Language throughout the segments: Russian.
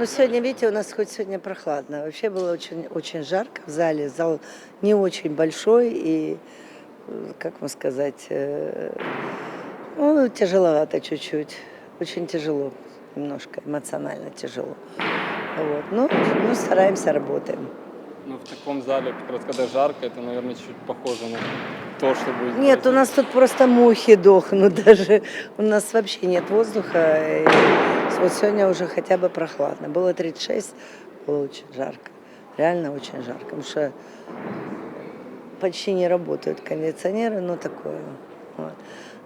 Ну, сегодня, видите, у нас хоть сегодня прохладно. Вообще было очень, очень жарко в зале. Зал не очень большой и, э, как вам сказать, э, ну, тяжеловато чуть-чуть. Очень тяжело, немножко эмоционально тяжело. Вот. Ну, ну, стараемся, работаем. Ну, в таком зале, как раз когда жарко, это, наверное, чуть похоже на то, что будет. Нет, у происходить. нас тут просто мухи дохнут даже. У нас вообще нет воздуха. И вот сегодня уже хотя бы прохладно. Было 36, было очень жарко. Реально очень жарко. Потому что почти не работают кондиционеры, но такое. Вот.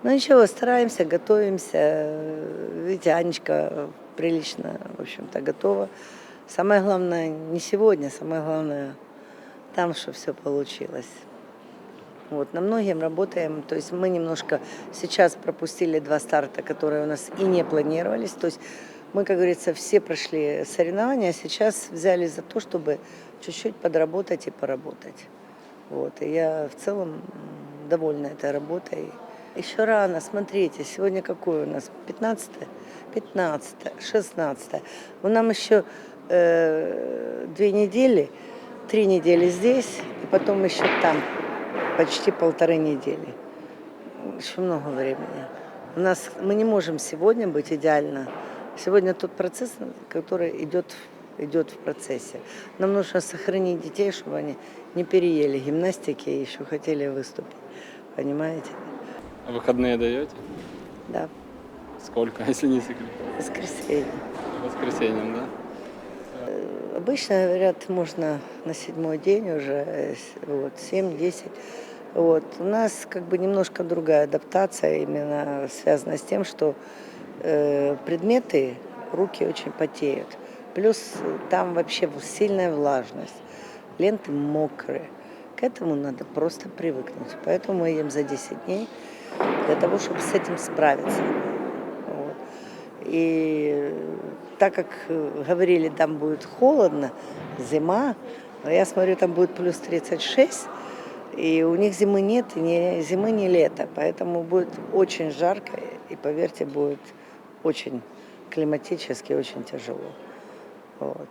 Ну ничего, стараемся, готовимся. Видите, Анечка прилично, в общем-то, готова. Самое главное не сегодня, самое главное там, что все получилось. Вот, на многим работаем, то есть мы немножко сейчас пропустили два старта, которые у нас и не планировались, то есть мы, как говорится, все прошли соревнования, а сейчас взяли за то, чтобы чуть-чуть подработать и поработать. Вот, и я в целом довольна этой работой. Еще рано, смотрите, сегодня какое у нас? 15 15 16 У нам еще э, две недели, три недели здесь, и потом еще там почти полторы недели. Еще много времени. У нас мы не можем сегодня быть идеально. Сегодня тот процесс, который идет, идет в процессе. Нам нужно сохранить детей, чтобы они не переели гимнастики и еще хотели выступить. Понимаете? А выходные даете? Да. Сколько, если не секрет? Воскресенье. По Воскресеньям, да? Обычно, говорят, можно на седьмой день уже, вот, 7-10. Вот. У нас как бы немножко другая адаптация, именно связана с тем, что э, предметы, руки очень потеют. Плюс там вообще сильная влажность, ленты мокрые. К этому надо просто привыкнуть. Поэтому мы едем за 10 дней для того, чтобы с этим справиться. Вот. И так как э, говорили, там будет холодно, зима, я смотрю, там будет плюс 36, и у них зимы нет, и ни зимы, ни лета, поэтому будет очень жарко, и поверьте, будет очень климатически очень тяжело. Вот.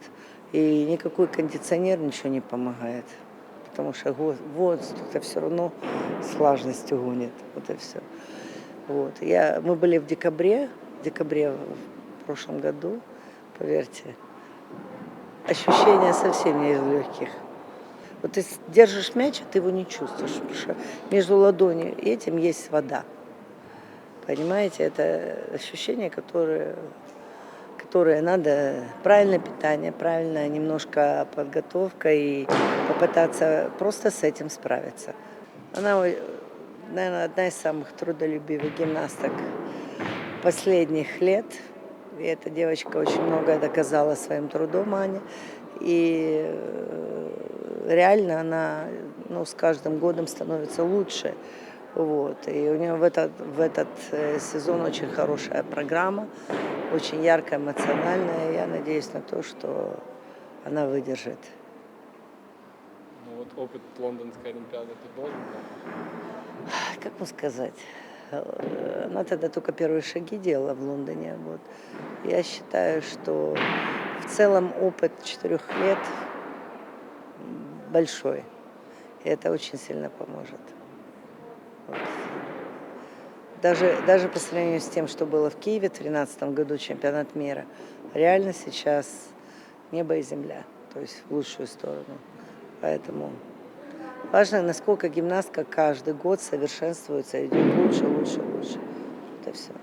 И никакой кондиционер ничего не помогает, потому что го- воздух это все равно с влажностью гонит, вот и все. Вот. Я, мы были в декабре, в декабре в прошлом году, поверьте, ощущения совсем не из легких. Вот ты держишь мяч, а ты его не чувствуешь, потому что между ладонью и этим есть вода. Понимаете, это ощущение, которое, которое надо, правильное питание, правильная немножко подготовка и попытаться просто с этим справиться. Она, наверное, одна из самых трудолюбивых гимнасток последних лет. И эта девочка очень многое доказала своим трудом, Аня. И э, реально она ну, с каждым годом становится лучше. Вот. И у нее в этот, в этот э, сезон очень хорошая программа, очень яркая, эмоциональная. Я надеюсь на то, что она выдержит. Ну вот опыт Лондонской Олимпиады ты должен как вам сказать, э, она тогда только первые шаги делала в Лондоне. Вот. Я считаю, что в целом опыт четырех лет большой. И это очень сильно поможет. Вот. Даже, даже по сравнению с тем, что было в Киеве в 2013 году, чемпионат мира, реально сейчас небо и земля, то есть в лучшую сторону. Поэтому Важно, насколько гимнастка каждый год совершенствуется, идет лучше, лучше, лучше. Это все.